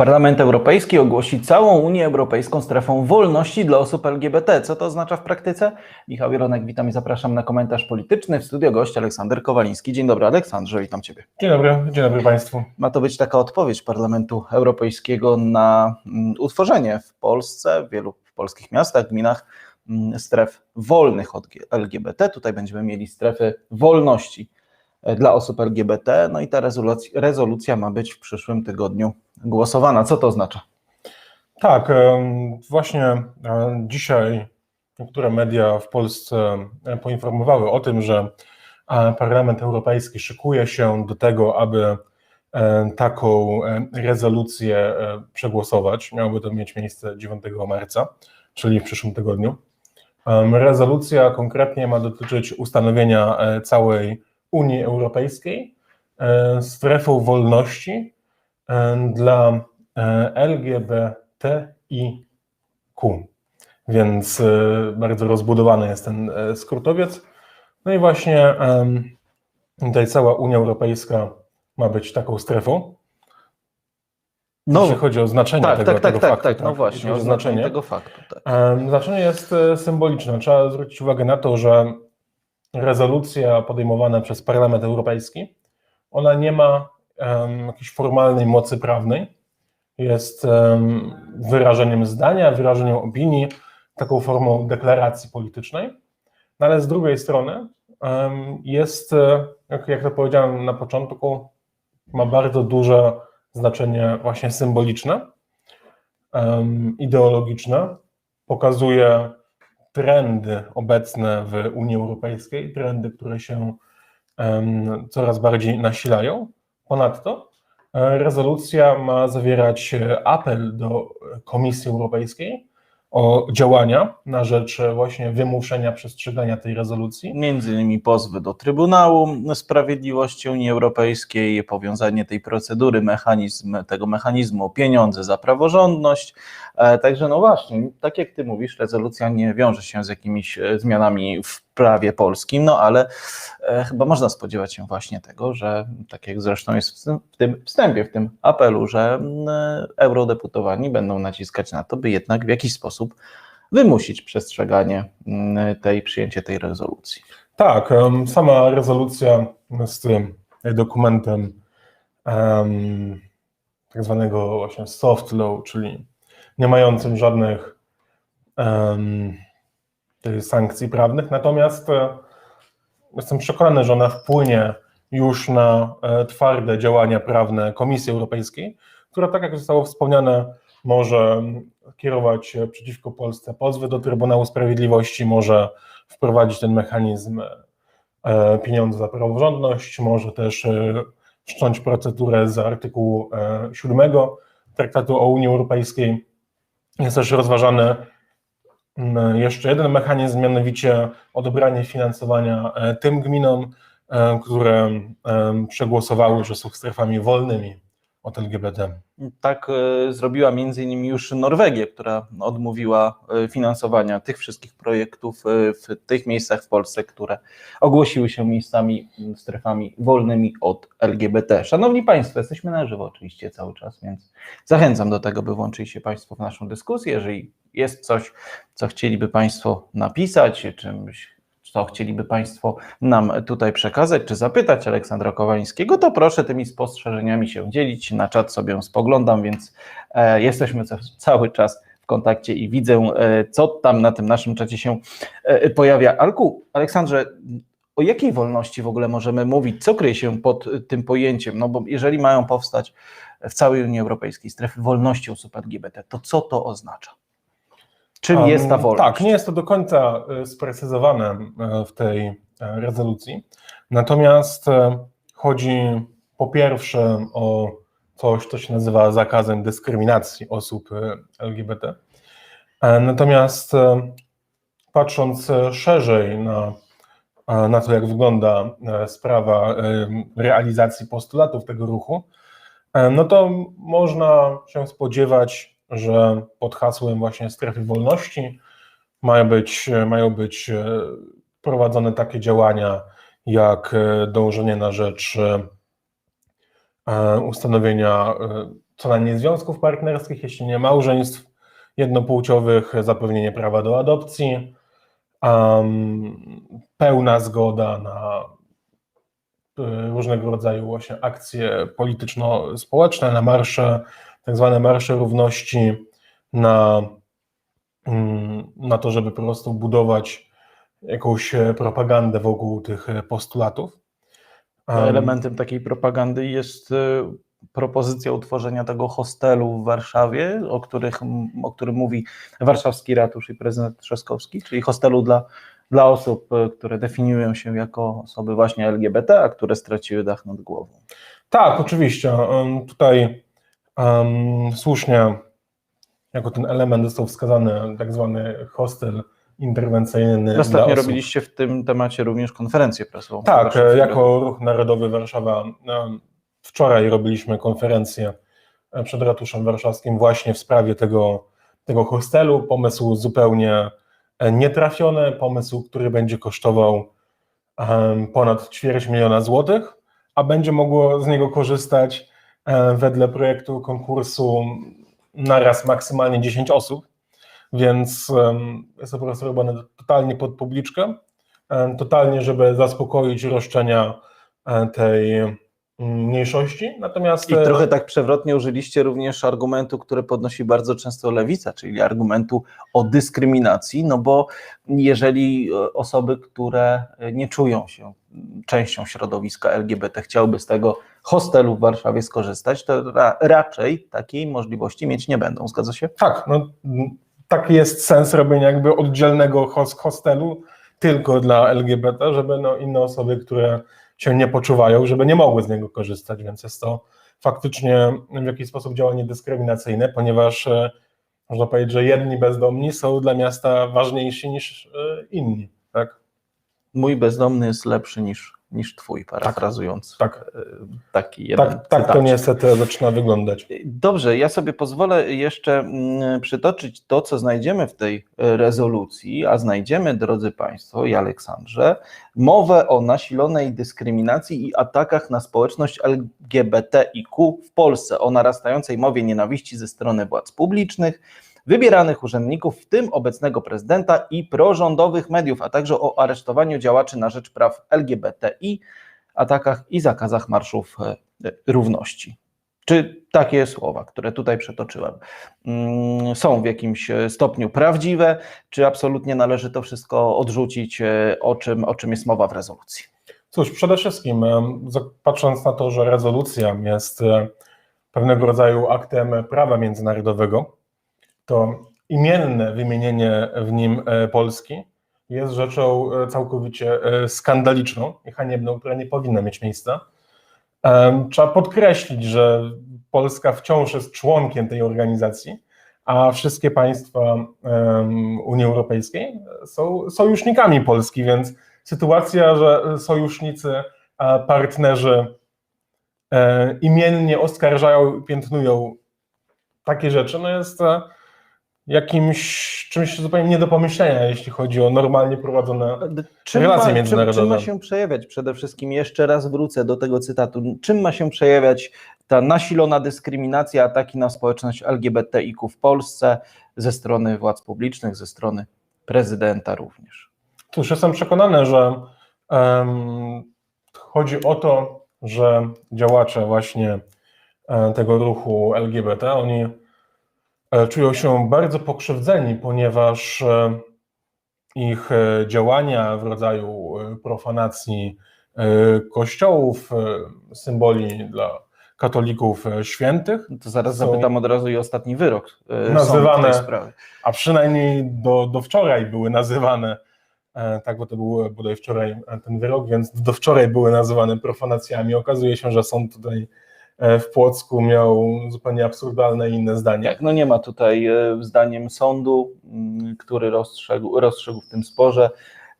Parlament Europejski ogłosi całą Unię Europejską strefą wolności dla osób LGBT. Co to oznacza w praktyce? Michał Jeronek, witam i zapraszam na komentarz polityczny. W studio gość Aleksander Kowaliński. Dzień dobry Aleksandrze, witam Ciebie. Dzień dobry, dzień dobry Państwu. Ma to być taka odpowiedź Parlamentu Europejskiego na mm, utworzenie w Polsce, w wielu polskich miastach, gminach mm, stref wolnych od LGBT. Tutaj będziemy mieli strefy wolności dla osób LGBT. No i ta rezolucja, rezolucja ma być w przyszłym tygodniu głosowana. Co to oznacza? Tak, em, właśnie e, dzisiaj niektóre media w Polsce e, poinformowały o tym, że e, Parlament Europejski szykuje się do tego, aby e, taką e, rezolucję e, przegłosować. Miałoby to mieć miejsce 9 marca, czyli w przyszłym tygodniu. Rezolucja konkretnie ma dotyczyć ustanowienia e, całej Unii Europejskiej e, strefą wolności e, dla e, LGBTIQ. Więc bardzo rozbudowany jest ten skrótowiec. No i właśnie tutaj cała Unia Europejska ma być taką strefą. No, jeśli chodzi o znaczenie tak, tego, tak, tak, tego tak, faktu. tak, no jeśli właśnie, chodzi o znaczenie tego faktu. Tak. Znaczenie jest symboliczne. Trzeba zwrócić uwagę na to, że rezolucja podejmowana przez Parlament Europejski, ona nie ma em, jakiejś formalnej mocy prawnej. Jest em, wyrażeniem zdania, wyrażeniem opinii, taką formą deklaracji politycznej. No ale z drugiej strony em, jest, e, jak, jak to powiedziałem na początku, ma bardzo duże znaczenie właśnie symboliczne, em, ideologiczne, pokazuje trendy obecne w Unii Europejskiej, trendy, które się coraz bardziej nasilają. Ponadto e, rezolucja ma zawierać e, apel do Komisji Europejskiej o działania na rzecz e, właśnie wymuszenia przestrzegania tej rezolucji. Między innymi pozwy do Trybunału Sprawiedliwości Unii Europejskiej, powiązanie tej procedury, mechanizm, tego mechanizmu pieniądze za praworządność. E, Także no właśnie, tak jak ty mówisz, rezolucja nie wiąże się z jakimiś e, zmianami w prawie polskim, no ale e, chyba można spodziewać się właśnie tego, że tak jak zresztą jest w tym- tym wstępie, w tym apelu, że e, eurodeputowani będą naciskać na to, by jednak w jakiś sposób wymusić przestrzeganie tej, przyjęcie tej rezolucji. Tak, sama rezolucja jest em, dokumentem em, tak zwanego właśnie soft law, czyli nie mającym żadnych em, tych sankcji prawnych, natomiast e, jestem przekonany, że ona wpłynie już na e, twarde działania prawne Komisji Europejskiej, która, tak jak zostało wspomniane, może kierować przeciwko Polsce pozwy do Trybunału Sprawiedliwości, może wprowadzić ten mechanizm e, pieniądze za praworządność, może też wszcząć procedurę z artykułu e, 7 Traktatu o Unii Europejskiej. Jest też rozważany jeszcze jeden mechanizm, mianowicie odebranie finansowania e, tym gminom, e, które e, przegłosowały, że są strefami wolnymi od LGBT. Tak e, zrobiła między innymi już Norwegia, która odmówiła e, finansowania tych wszystkich projektów e, w tych miejscach w Polsce, które ogłosiły się miejscami, strefami wolnymi od LGBT. Szanowni Państwo, jesteśmy na żywo oczywiście cały czas, więc zachęcam do tego, by włączyli się Państwo w naszą dyskusję. Jeżeli jest coś, co chcieliby Państwo napisać, czymś, co chcieliby Państwo nam tutaj przekazać, czy zapytać Aleksandra Kowalińskiego, to proszę tymi spostrzeżeniami się dzielić. Na czat sobie spoglądam, więc e, jesteśmy ca- cały czas w kontakcie i widzę, e, co tam na tym naszym czacie się e, pojawia. Alku, Aleksandrze, o jakiej wolności w ogóle możemy mówić? Co kryje się pod tym pojęciem? No bo jeżeli mają powstać w całej Unii Europejskiej strefy wolności osób LGBT, to co to oznacza? Czym Um, jest ta wolność? Tak, nie jest to do końca e, sprecyzowane e, w tej e, rezolucji. Natomiast chodzi po pierwsze o coś, co się nazywa zakazem dyskryminacji osób LGBT. E, Natomiast patrząc szerzej na, e, na to, jak wygląda e, sprawa realizacji postulatów tego ruchu, no to można się spodziewać, że pod hasłem właśnie strefy wolności mają być, mają być e, prowadzone takie działania jak e, dążenie na rzecz e, ustanowienia co najmniej związków partnerskich, jeśli nie małżeństw jednopłciowych, zapewnienie prawa do adopcji, em, pełna zgoda na różnego rodzaju właśnie akcje polityczno-społeczne, na marsze, tak zwane marsze równości, na, mm, na to, żeby po prostu budować jakąś e, propagandę wokół tych e, postulatów. Em, Elementem takiej propagandy jest y, propozycja utworzenia tego hostelu w Warszawie, o, których, o którym mówi warszawski ratusz i prezydent Trzaskowski, czyli hostelu dla, dla osób, które definiują się jako osoby właśnie LGBT, a które straciły dach nad głową. Tak, oczywiście. Tutaj em, słusznie jako ten element został wskazany tak zwany hostel interwencyjny Ostatnio robiliście w tym temacie również konferencję prasową. Tak, jako Ruch Narodowy Warszawa wczoraj robiliśmy konferencję przed ratuszem warszawskim właśnie w sprawie tego, tego hostelu. Pomysł zupełnie e, nietrafiony, pomysł, który będzie kosztował ponad ćwierć miliona złotych, a będzie mogło z niego korzystać wedle projektu konkursu naraz maksymalnie 10 osób, więc jest to po prostu robione totalnie pod publiczkę, em, totalnie, żeby zaspokoić roszczenia e, tej mniejszości. Natomiast I e, trochę tak przewrotnie użyliście również argumentu, który podnosi bardzo często lewica, czyli argumentu o dyskryminacji, no bo jeżeli e, osoby, które e, nie czują się częścią środowiska LGBT, chciałyby z tego hostelu w Warszawie skorzystać, to ra raczej takiej możliwości mieć nie będą. Zgadza się? Tak, no, taki jest sens robienia jakby oddzielnego hos- hostelu tylko dla LGBT, żeby no, inne osoby, które się nie poczuwają, żeby nie mogły z niego korzystać, więc jest to faktycznie w jakiś sposób działanie dyskryminacyjne, ponieważ e, można powiedzieć, że jedni bezdomni są dla miasta ważniejsi niż e, inni, tak? Mój bezdomny jest lepszy niż, niż twój, parafrazując tak. e, taki jeden Tak, tak to niestety zaczyna wyglądać. Dobrze, ja sobie pozwolę jeszcze mm, przytoczyć to, co znajdziemy w tej e, rezolucji, a znajdziemy, drodzy Państwo i Aleksandrze, mowę o nasilonej dyskryminacji i atakach na społeczność LGBTIQ w Polsce, o narastającej mowie nienawiści ze strony władz publicznych, wybieranych urzędników, w tym obecnego prezydenta i prorządowych mediów, a także o aresztowaniu działaczy na rzecz praw LGBTI, atakach i zakazach marszów e, e, równości. Czy takie słowa, które tutaj przetoczyłem, mm, są w jakimś e, stopniu prawdziwe, czy absolutnie należy to wszystko odrzucić, o czym, o czym jest mowa w rezolucji? Cóż, przede wszystkim, patrząc na to, że rezolucja jest pewnego rodzaju aktem prawa międzynarodowego, to imienne wymienienie w nim e, Polski jest rzeczą e, całkowicie e, skandaliczną i haniebną, która nie powinna mieć miejsca. Trzeba podkreślić, że Polska wciąż jest członkiem tej organizacji, a wszystkie państwa Unii Europejskiej są sojusznikami Polski, więc sytuacja, że sojusznicy, partnerzy imiennie oskarżają piętnują takie rzeczy, no jest jakimś czymś zupełnie nie do pomyślenia, jeśli chodzi o normalnie prowadzone. Czym Relacje ma, czym, międzynarodowe. czym ma się przejawiać przede wszystkim, jeszcze raz wrócę do tego cytatu, czym ma się przejawiać ta nasilona dyskryminacja, ataki na społeczność LGBTIQ w Polsce ze strony władz publicznych, ze strony prezydenta również? Cóż, jestem przekonany, że em, chodzi o to, że działacze właśnie e, tego ruchu LGBT, oni czują się bardzo pokrzywdzeni, ponieważ e, ich e, działania w rodzaju e, profanacji kościołów, symboli dla katolików świętych, No To zaraz Są- zapytam od razu i ostatni wyrok Nazywane- a przynajmniej do, do wczoraj były nazywane, tak, bo to był bodaj wczoraj ten wyrok, więc do wczoraj były nazywane profanacjami. Okazuje się, że sąd tutaj w Płocku miał zupełnie absurdalne inne zdanie. Tak, no nie ma tutaj e, zdaniem sądu, mm, który rozstrzegł, rozstrzygł w tym sporze,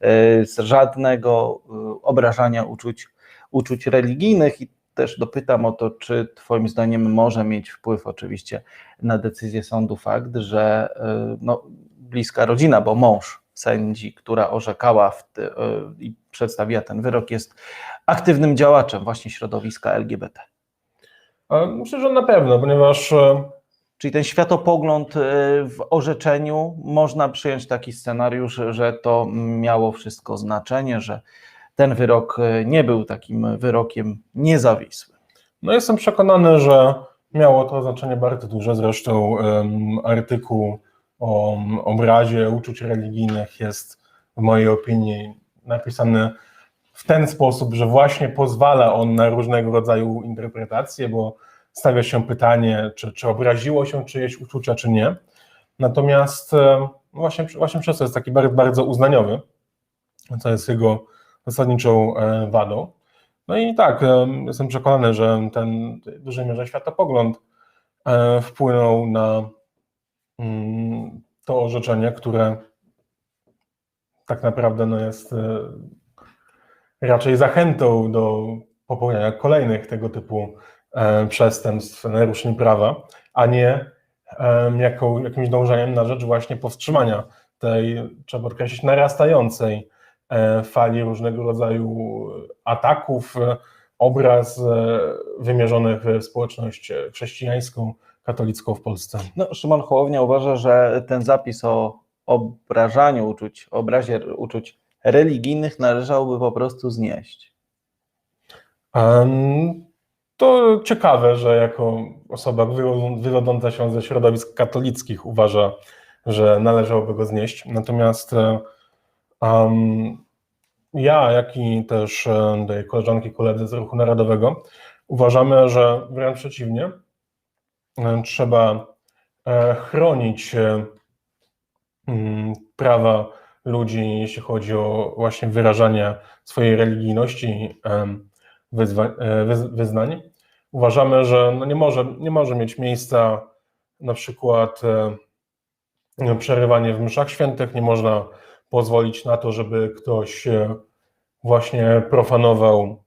e, żadnego e, obrażania uczuć, uczuć religijnych i też dopytam o to, czy Twoim zdaniem może mieć wpływ oczywiście na decyzję sądu fakt, że e, no, bliska rodzina, bo mąż sędzi, która orzekała ty, e, i przedstawiła ten wyrok, jest aktywnym działaczem właśnie środowiska LGBT. E, Myślę, że na pewno, ponieważ e, Czyli ten światopogląd y, w orzeczeniu, można przyjąć taki scenariusz, że to miało wszystko znaczenie, że ten wyrok y, nie był takim wyrokiem niezawisłym. no jestem przekonany, że miało to znaczenie bardzo duże. Zresztą em, artykuł o obrazie uczuć religijnych jest w mojej opinii napisany w ten sposób, że właśnie pozwala on na różnego rodzaju interpretacje, bo stawia się pytanie, czy, czy obraziło się czyjeś uczucia, czy nie. Natomiast em, właśnie, właśnie przez to jest taki bardzo, bardzo uznaniowy, co jest jego zasadniczą e, wadą. No i tak, em, jestem przekonany, że ten w dużej mierze światopogląd e, wpłynął na mm, to orzeczenie, które tak naprawdę no, jest e, raczej zachętą do popełniania kolejnych tego typu e, przestępstw, naruszeń prawa, a nie jaką, jakimś dążeniem na rzecz właśnie powstrzymania tej, trzeba podkreślić, narastającej e, fali różnego rodzaju ataków, e, obraz e, wymierzonych w społeczność e, chrześcijańską, katolicką w Polsce. No, Szymon Hołownia uważa, że ten zapis o obrażaniu uczuć, obrazie uczuć religijnych należałoby po prostu znieść. Em, To ciekawe, że jako osoba wywodzą- wywodząca się ze środowisk katolickich uważa, że należałoby go znieść. Natomiast e, em, ja, jak i też e, tutaj koleżanki i koledzy z Ruchu Narodowego uważamy, że wręcz przeciwnie, e, trzeba e, chronić e, prawa ludzi, jeśli chodzi o właśnie wyrażanie swojej religijności, wyzwa- e, wyz- wyznań. Uważamy, że no nie, może, nie może mieć miejsca na przykład e, przerywanie w mszach świętych, nie można pozwolić na to, żeby ktoś e, właśnie profanował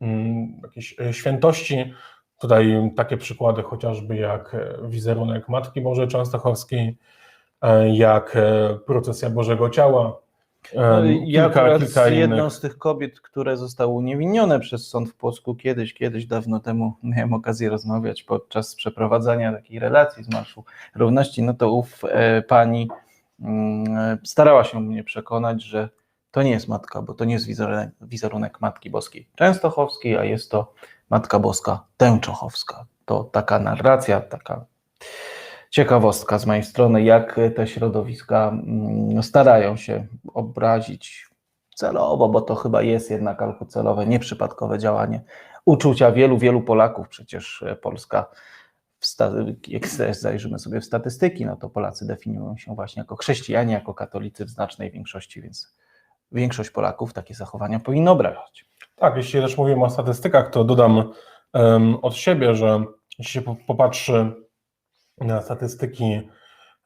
mm, jakieś świętości. Tutaj takie przykłady chociażby jak wizerunek Matki Bożej Częstochowskiej, jak e, procesja Bożego Ciała. e, No, ja kilka, kilka jedną innych. z tych kobiet, które zostały uniewinnione przez sąd w Płocku kiedyś, kiedyś dawno temu miałem okazję rozmawiać podczas przeprowadzania takiej relacji z Marszu Równości, no to ów e, pani mm, starała się mnie przekonać, że to nie jest matka, bo to nie jest wizerunek, wizerunek Matki Boskiej Częstochowskiej, a jest to Matka Boska Tęczochowska. To taka narracja, taka ciekawostka z mojej strony, jak te środowiska mm, starają się obrazić celowo, bo to chyba jest jednak alkocelowe, nieprzypadkowe działanie uczucia wielu, wielu Polaków. Przecież e, Polska, jak zajrzymy sobie w statystyki, no to Polacy definiują się właśnie jako chrześcijanie, jako katolicy w znacznej większości, więc większość Polaków takie zachowania powinno obrażać. Tak, jeśli też mówimy o statystykach, to dodam em, od siebie, że jeśli się po- popatrzy statystyki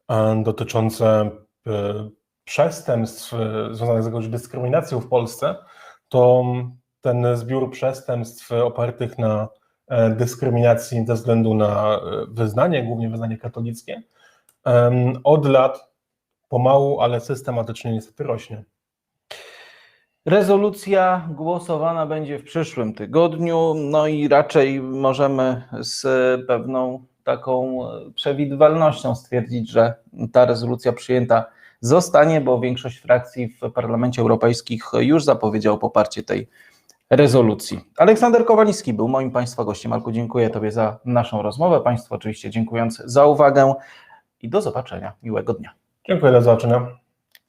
em, dotyczące e, przestępstw e, związanych z jakąś dyskryminacją w Polsce, to ten zbiór przestępstw opartych na e, dyskryminacji ze względu na e, wyznanie, głównie wyznanie katolickie, od lat pomału, ale systematycznie niestety rośnie. Rezolucja głosowana będzie w przyszłym tygodniu, no i raczej możemy z pewną taką przewidywalnością stwierdzić, że ta rezolucja przyjęta zostanie, bo większość frakcji w Parlamencie Europejskim już zapowiedział poparcie tej rezolucji. Aleksander Kowaliński był moim Państwa gościem. Marku, dziękuję Tobie za naszą rozmowę. Państwu oczywiście dziękując za uwagę i do zobaczenia. Miłego dnia. Dziękuję, do zobaczenia.